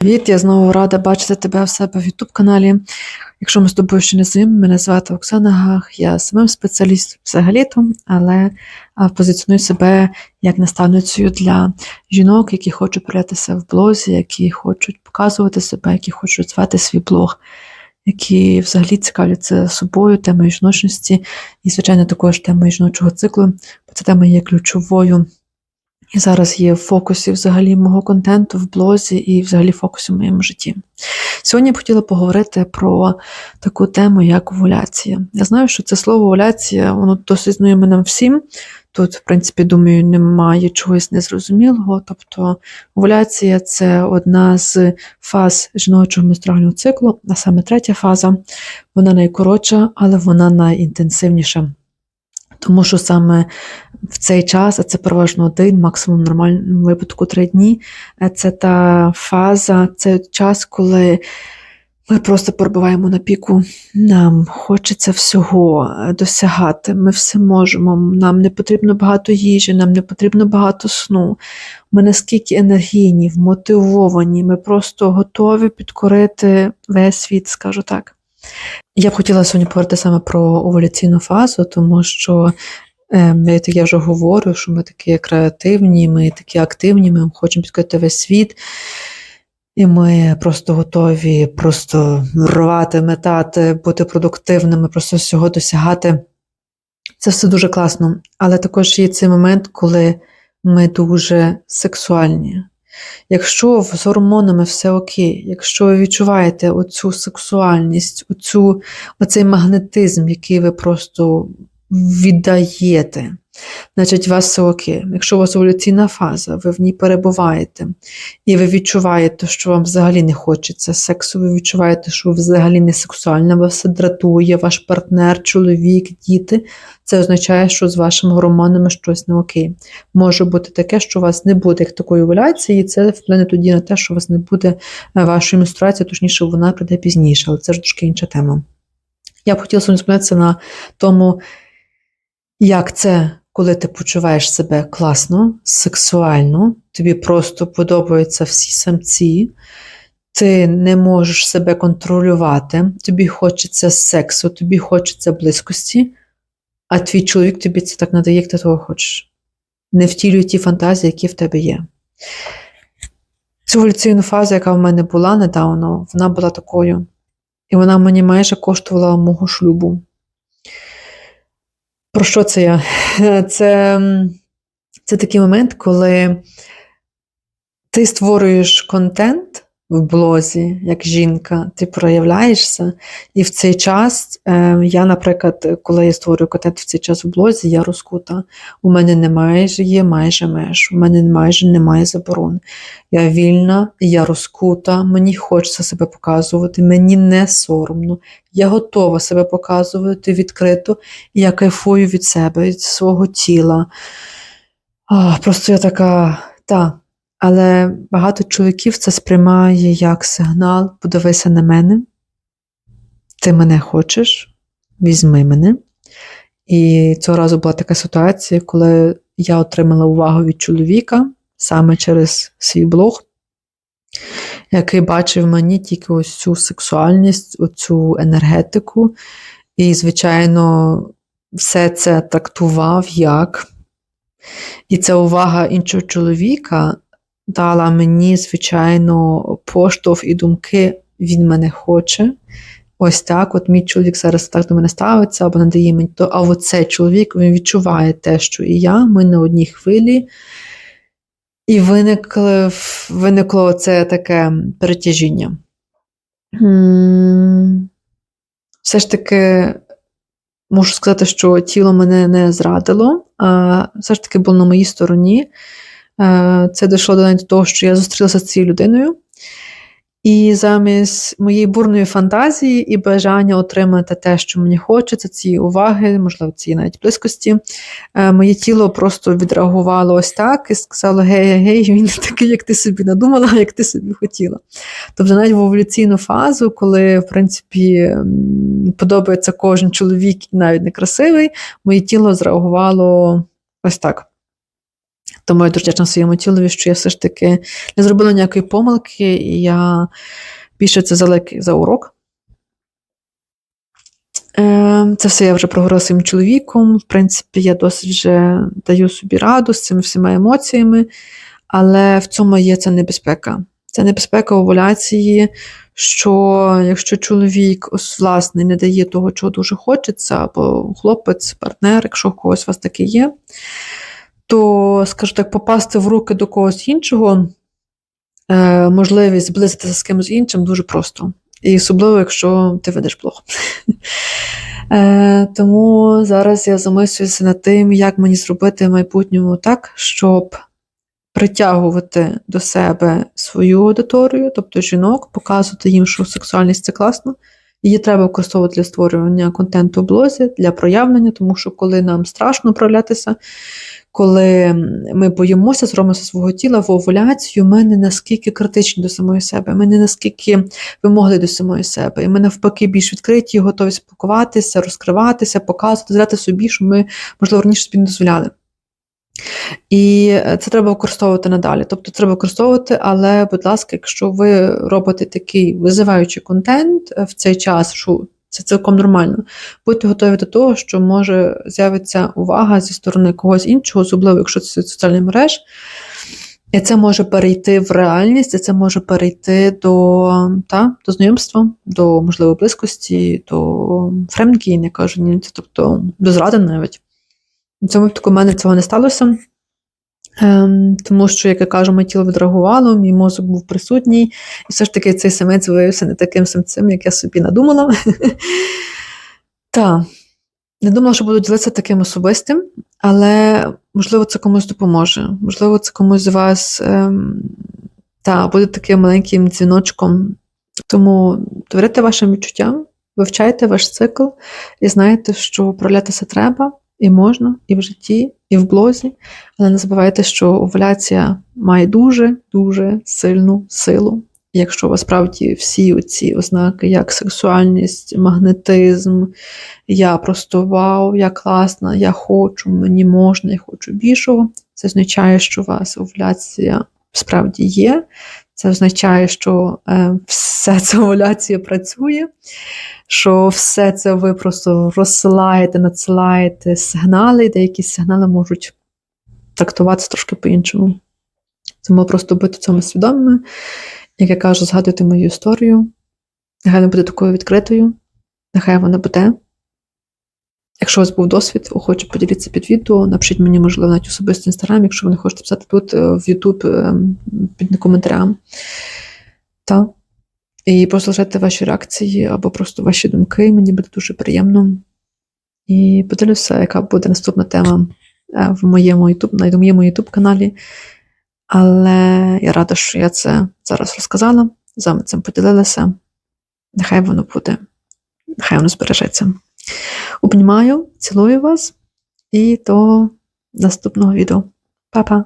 Привіт, я знову рада бачити тебе в себе в youtube каналі. Якщо ми з тобою ще не знайомі, мене звати Оксана Гах, я самим спеціаліст взагалі-то, але позиціоную себе як наставницею для жінок, які хочуть проявлятися в блозі, які хочуть показувати себе, які хочуть розвивати свій блог, які взагалі цікавляться собою, темою жіночності і, звичайно, також темою жіночого циклу, бо ця тема є ключовою. І зараз є в фокусі взагалі мого контенту в блозі і взагалі фокусі в моєму житті. Сьогодні я б хотіла поговорити про таку тему, як овуляція. Я знаю, що це слово овуляція, воно досить знайоме нам всім. Тут, в принципі, думаю, немає чогось незрозумілого. Тобто овуляція це одна з фаз жіночого менструального циклу, а саме третя фаза. Вона найкоротша, але вона найінтенсивніша. Тому що саме в цей час, а це переважно один, максимум в нормальному випадку три дні. е, Це та фаза, це час, коли ми просто перебуваємо на піку. Нам хочеться всього е, досягати. Ми все можемо. Нам не потрібно багато їжі, нам не потрібно багато сну. Ми наскільки енергійні, вмотивовані, ми просто готові підкорити весь світ, скажу так. Я б хотіла сьогодні поговорити саме про овуляційну фазу, тому що е, я, я вже говорю, що ми такі креативні, ми такі активні, ми хочемо підкорити весь світ. І ми просто готові просто рвати, метати, бути продуктивними, просто всього досягати. Це все дуже класно. Але також є цей момент, коли ми дуже сексуальні. Якщо з гормонами все окей, якщо ви відчуваєте оцю сексуальність, оцю, оцей магнетизм, який ви просто віддаєте, значить, вас окей. Якщо у вас еволюційна фаза, ви в ній перебуваєте, і ви відчуваєте, що вам взагалі не хочеться сексу, ви відчуваєте, що ви взагалі не сексуальна, вас все дратує, ваш партнер, чоловік, діти, це означає, що з вашими гормонами щось не окей. Може бути таке, що у вас не буде як такої овуляції, і це вплине тоді на те, що у вас не буде е, вашої менструації, точніше, вона прийде пізніше, але це ж трошки інша тема. Я б хотіла зупинитися на тому, як це, коли ти почуваєш себе класно, сексуально, тобі просто подобаються всі самці, ти не можеш себе контролювати, тобі хочеться сексу, тобі хочеться близькості, а твій чоловік тобі це так надає, як ти того хочеш. Не втілює ті фантазії, які в тебе є. Цю еволюційну фазу, яка в мене була недавно, вона була такою. І вона мені майже коштувала мого шлюбу. Про що це я? Це, це такий момент, коли ти створюєш контент в блозі, як жінка, ти проявляєшся, і в цей час е, я, наприклад, коли я створюю контент в цей час в блозі, я розкута. У мене немає є майже меж, у мене майже немає заборон. Я вільна, я розкута, мені хочеться себе показувати, мені не соромно. Я готова себе показувати відкрито, і я кайфую від себе, від свого тіла. А, просто я така, та. Але багато чоловіків це сприймає як сигнал: подивися на мене, ти мене хочеш, візьми мене. І цього разу була така ситуація, коли я отримала увагу від чоловіка саме через свій блог, який бачив мені тільки ось цю сексуальність, оцю енергетику. І, звичайно, все це трактував як. І ця увага іншого чоловіка дала мені, звичайно, поштовх і думки, він мене хоче. Ось так, от мій чоловік зараз так до мене ставиться, або надає мені то, а оцей чоловік він відчуває те, що і я, ми на одній хвилі. І виникло, виникло це таке перетяжіння. Все ж таки, можу сказати, що тіло мене не зрадило, а все ж таки було на моїй стороні. Е, Це дійшло до того, що я зустрілася з цією людиною. І замість моєї бурної фантазії і бажання отримати те, що мені хочеться, ці уваги, можливо, ці навіть близькості, е, моє тіло просто відреагувало ось так і сказало: гей-гей, він не такий, як ти собі надумала, як ти собі хотіла. Тобто, навіть в еволюційну фазу, коли, в принципі, подобається кожен чоловік і навіть некрасивий, моє тіло зреагувало ось так. Тому я дуже вдячна своєму тілові, що я все ж таки не зробила ніякої помилки, і я більше це за, за урок. Е, Це все я вже проговорила своїм чоловіком. В принципі, я досить вже даю собі раду з цими всіма емоціями, але в цьому є ця небезпека. Це небезпека овуляції, що якщо чоловік ось, власне не дає того, чого дуже хочеться, або хлопець, партнер, якщо у когось у вас таке є, то, скажу так, попасти в руки до когось іншого, е, можливість зблизитися з кимось іншим дуже просто. І особливо, якщо ти ведеш блог. Е, Тому зараз я замислююся над тим, як мені зробити в майбутньому так, щоб притягувати до себе свою аудиторію, тобто жінок, показувати їм, що сексуальність це класно. Її треба використовувати для створювання контенту в блозі, для проявлення, тому що коли нам страшно проявлятися, коли ми боїмося зробимося свого тіла в овуляцію, ми не наскільки критичні до самої себе, ми не наскільки вимогли до самої себе. І ми навпаки більш відкриті, готові спілкуватися, розкриватися, показувати, зряти собі, що ми, можливо, раніше собі не дозволяли. І це треба використовувати надалі. Тобто треба використовувати, але, будь ласка, якщо ви робите такий визиваючий контент в цей час, що це цілком нормально, будьте готові до того, що може з'явиться увага зі сторони когось іншого, особливо якщо це соціальний мереж. І це може перейти в реальність, і це може перейти до та, до знайомства, до можливо близькості, до фремдгін, я кажу, ні, тобто до зради навіть. В цьому випадку в мене цього не сталося. Ем, тому що, як я кажу, моє тіло відреагувало, мій мозок був присутній, і все ж таки цей самець виявився не таким самцем, як я собі надумала. Так, не думала, що буду ділитися таким особистим, але можливо це комусь допоможе. Можливо, це комусь з вас ем, та, буде таким маленьким дзвіночком. Тому довіряйте вашим відчуттям, вивчайте ваш цикл і знаєте, що управлятися треба. І можна, і в житті, і в блозі, але не забувайте, що овуляція має дуже-дуже сильну силу. Якщо у вас справді всі ці ознаки, як сексуальність, магнетизм, я просто вау, я класна, я хочу, мені можна, я хочу більшого, це означає, що у вас овуляція справді є. Це означає, що е, все ця овуляція працює, що все це ви просто розсилаєте, надсилаєте сигнали, і деякі сигнали можуть трактуватися трошки по-іншому. Тому просто бути цьому свідомими. Як я кажу, згадуйте мою історію. Нехай вона буде такою відкритою, нехай вона буде. Якщо у вас був досвід, охоче поділіться під відео, напишіть мені, можливо, навіть особисто інстаграм, якщо ви не хочете писати тут е, в Ютуб під коментарям. Та. І просто ваші реакції або просто ваші думки, мені буде дуже приємно. І поділюся, яка буде наступна тема е, в моєму YouTube, на моєму YouTube каналі. Але я рада, що я це зараз розказала, з вами цим поділилася. Нехай воно буде, нехай воно збережеться. Обнімаю, цілую вас і до наступного відео. Па-па!